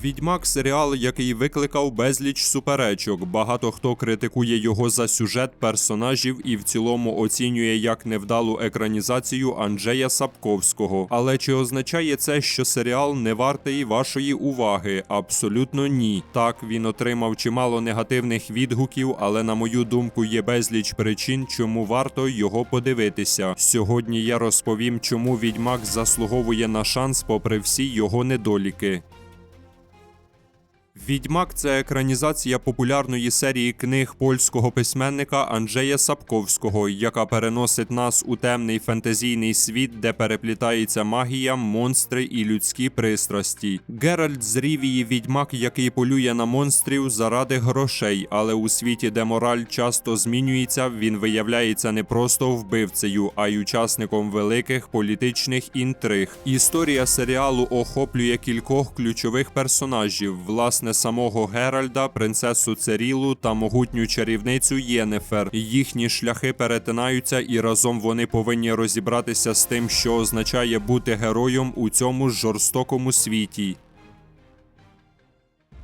Відьмак серіал, який викликав безліч суперечок. Багато хто критикує його за сюжет персонажів і в цілому оцінює як невдалу екранізацію Анджея Сапковського. Але чи означає це, що серіал не вартий вашої уваги? Абсолютно ні. Так він отримав чимало негативних відгуків, але на мою думку є безліч причин, чому варто його подивитися. Сьогодні я розповім, чому відьмак заслуговує на шанс, попри всі його недоліки. Відьмак це екранізація популярної серії книг польського письменника Анджея Сапковського, яка переносить нас у темний фентезійний світ, де переплітається магія, монстри і людські пристрасті. Геральт з Рівії відьмак, який полює на монстрів заради грошей, але у світі, де мораль часто змінюється, він виявляється не просто вбивцею, а й учасником великих політичних інтриг. Історія серіалу охоплює кількох ключових персонажів. Власне, самого Геральда, принцесу Церілу та могутню чарівницю Єнефер. Їхні шляхи перетинаються, і разом вони повинні розібратися з тим, що означає бути героєм у цьому жорстокому світі.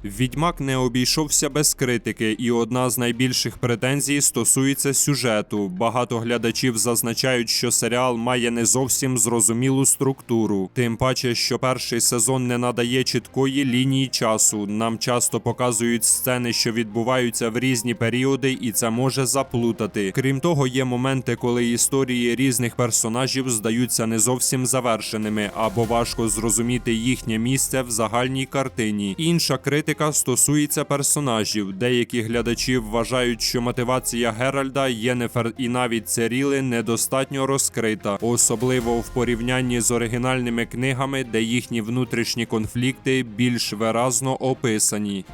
Відьмак не обійшовся без критики, і одна з найбільших претензій стосується сюжету. Багато глядачів зазначають, що серіал має не зовсім зрозумілу структуру. Тим паче, що перший сезон не надає чіткої лінії часу. Нам часто показують сцени, що відбуваються в різні періоди, і це може заплутати. Крім того, є моменти, коли історії різних персонажів здаються не зовсім завершеними, або важко зрозуміти їхнє місце в загальній картині. Інша критика стосується персонажів. Деякі глядачі вважають, що мотивація Геральда, Єнефер і навіть Церіли недостатньо розкрита, особливо в порівнянні з оригінальними книгами, де їхні внутрішні конфлікти більш виразно описані.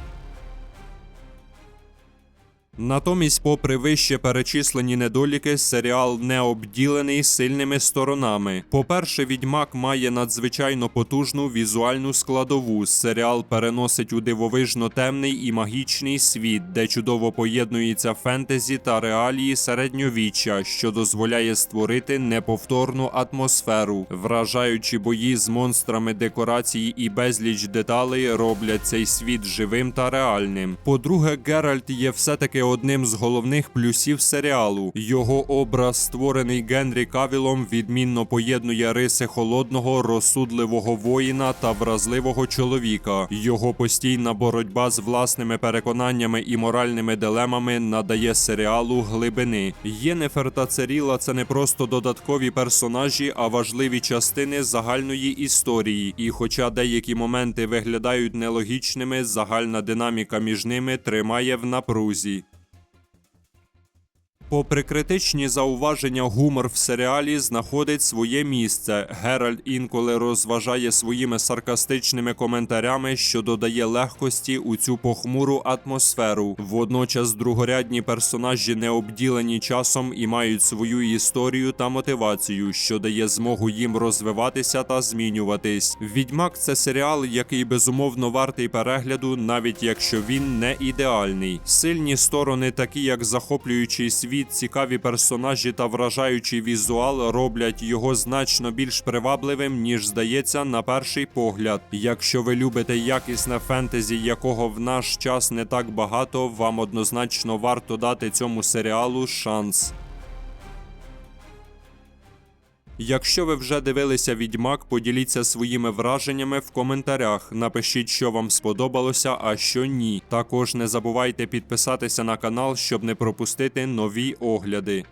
Натомість, попри вище перечислені недоліки, серіал не обділений сильними сторонами. По-перше, відьмак має надзвичайно потужну візуальну складову. Серіал переносить у дивовижно темний і магічний світ, де чудово поєднується фентезі та реалії середньовіччя, що дозволяє створити неповторну атмосферу. Вражаючі бої з монстрами декорації і безліч деталей роблять цей світ живим та реальним. По-друге, Геральт є все-таки одним з головних плюсів серіалу. Його образ, створений Генрі Кавілом, відмінно поєднує риси холодного, розсудливого воїна та вразливого чоловіка. Його постійна боротьба з власними переконаннями і моральними дилемами надає серіалу глибини. Єнефер та Церіла це не просто додаткові персонажі, а важливі частини загальної історії. І хоча деякі моменти виглядають нелогічними, загальна динаміка між ними тримає в напрузі. Попри критичні зауваження, гумор в серіалі знаходить своє місце. Геральт інколи розважає своїми саркастичними коментарями, що додає легкості у цю похмуру атмосферу. Водночас другорядні персонажі не обділені часом і мають свою історію та мотивацію, що дає змогу їм розвиватися та змінюватись. Відьмак це серіал, який безумовно вартий перегляду, навіть якщо він не ідеальний. Сильні сторони, такі як захоплюючий цікаві персонажі та вражаючий візуал, роблять його значно більш привабливим, ніж здається на перший погляд. Якщо ви любите якісне фентезі, якого в наш час не так багато, вам однозначно варто дати цьому серіалу шанс. Якщо ви вже дивилися Відьмак, поділіться своїми враженнями в коментарях. Напишіть, що вам сподобалося, а що ні. Також не забувайте підписатися на канал, щоб не пропустити нові огляди.